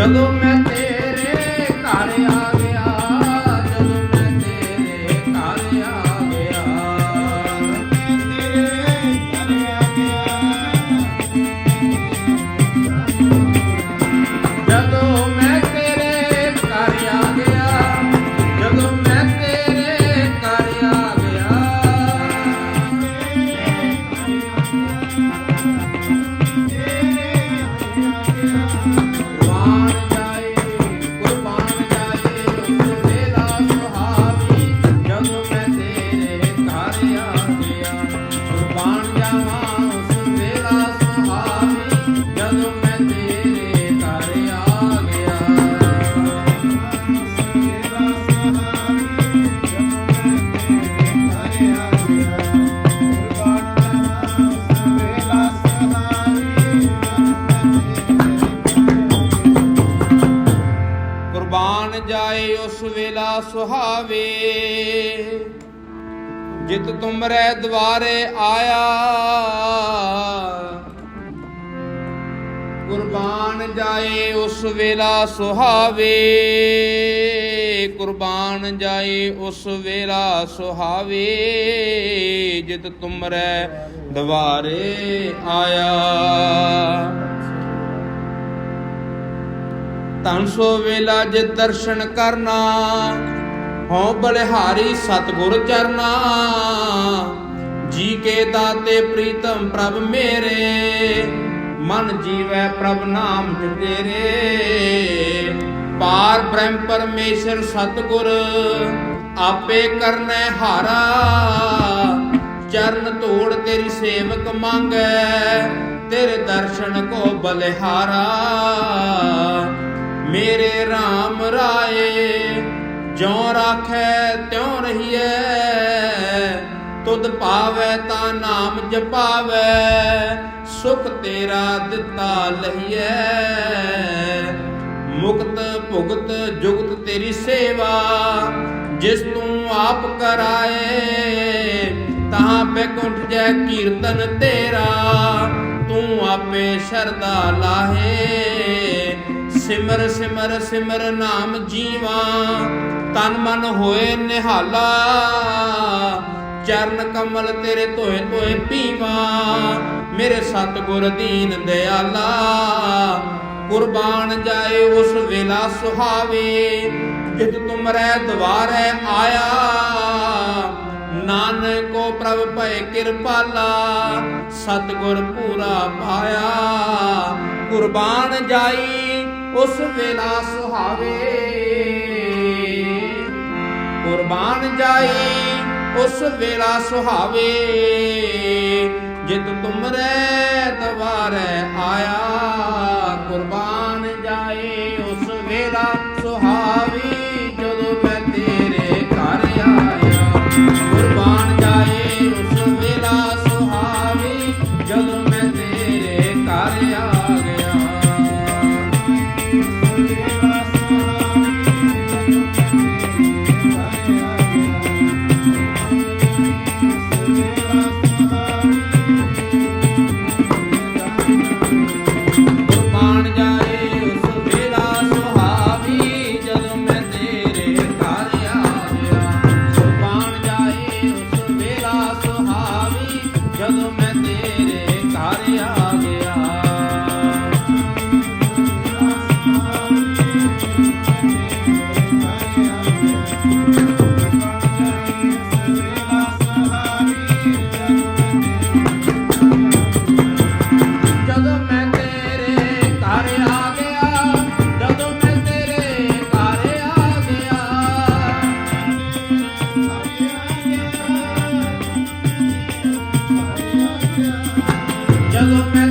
ਜਦੋਂ ਮੈਂ ਸੁਹਾਵੇ। ਜਿਤ ਤੁਮਰੇ ਦਵਾਰੇ ਆਇਆ। ਕੁਰਬਾਨ ਜਾਏ ਉਸ ਵੇਲਾ ਸੁਹਾਵੇ। ਕੁਰਬਾਨ ਜਾਏ ਉਸ ਵੇਲਾ ਸੁਹਾਵੇ। ਜਿਤ ਤੁਮਰੇ ਦਵਾਰੇ ਆਇਆ। ਤਨ ਸੋ ਵੇਲਾ ਜੇ ਦਰਸ਼ਨ ਕਰਨਾ, ਹਉ ਬਲਿਹਾਰੀ ਸਤਗੁਰ ਚਰਨਾ। ਜੀ ਕੇ ਦਾਤੇ ਪ੍ਰੀਤਮ ਪ੍ਰਭ ਮੇਰੇ, ਮਨ ਜੀਵੈ ਪ੍ਰਭ ਨਾਮ ਤੇਰੇ ਪਾਰ ਬ੍ਰਹਮ ਪਰਮੇਸ਼ਰ ਸਤਗੁਰ, ਆਪੇ ਕਰਨੈ ਹਾਰਾ। ਚਰਨ ਧੂੜ ਤੇਰੀ ਸੇਵਕ ਮੰਗੈ, ਤੇਰੇ ਦਰਸ਼ਨ ਕੋ ਬਲਿਹਾਰਾ। ਮੇਰੇ RAM ਰਾਏ, ਜਿਉ ਰਾਖੈ ਤਿਉ ਰਹੀਐ, ਤੁਧ ਪਾਵੈ ਤਾਂ ਨਾਮ ਜਪਾਵੈ, ਸੁਖ ਤੇਰਾ ਦਿੱਤਾ ਲਹੀਐ। ਮੁਕਤ ਭੁਗਤ ਜੁਗਤ ਤੇਰੀ ਸੇਵਾ, ਜਿਸ ਤੂੰ ਆਪ ਕਰਾਏ, ਤਾਂ ਬੈਕੁੰਠ ਜੈ ਕੀਰਤਨ ਤੇਰਾ, ਤੂੰ ਆਪੇ ਸ਼ਰਦਾ ਲਾਹੇ। ਸਿਮਰ ਸਿਮਰ ਸਿਮਰ ਨਾਮ ਜੀਵਾ, ਤਨ ਮਨ ਹੋਏ ਨਿਹਾਲਾ। ਚਰਨ ਕਮਲ ਤੇਰੇ ਧੋਏ ਧੋਏ ਪੀਵਾ, ਮੇਰੇ ਸਤਿਗੁਰ ਦੀਨ ਦਿਆਲਾ। ਕੁਰਬਾਨ ਜਾਏ ਉਸ ਵੇਲਾ ਸੁਹਾਵੇ, ਜਿਤ ਤੁਮਰੇ ਦਵਾਰੇ ਆਇਆ। ਨਾਨਕੋ ਪ੍ਰਭ ਭੈ ਕਿਰਪਾਲਾ, ਸਤਿਗੁਰ ਪੂਰਾ ਪਾਇਆ। ਕੁਰਬਾਨ ਜਾਈ ਉਸ ਵੇਲਾ ਸੁਹਾਵੇ। ਕੁਰਬਾਨ ਜਾਈ ਉਸ ਵੇਲਾ ਸੁਹਾਵੇ। ਜਿਤ ਤੁਮਰੇ ਦਵਾਰੇ ਆਇਆ। ਕੁਰਬਾਨ ਜਾਏ ਉਸ ਵੇਲਾ ਸੁਹਾਵੀ, ਜਦੋਂ ਮੈਂ ਤੇਰੇ ਘਰ ਕੁਰਬਾਨ ਜਾਏ ਉਸ ਵੇਲਾ ਸੁਹਾਵੀ, ਜਦੋਂ ਮੈਂ ਤੇਰੇ ਘਰ Tell them that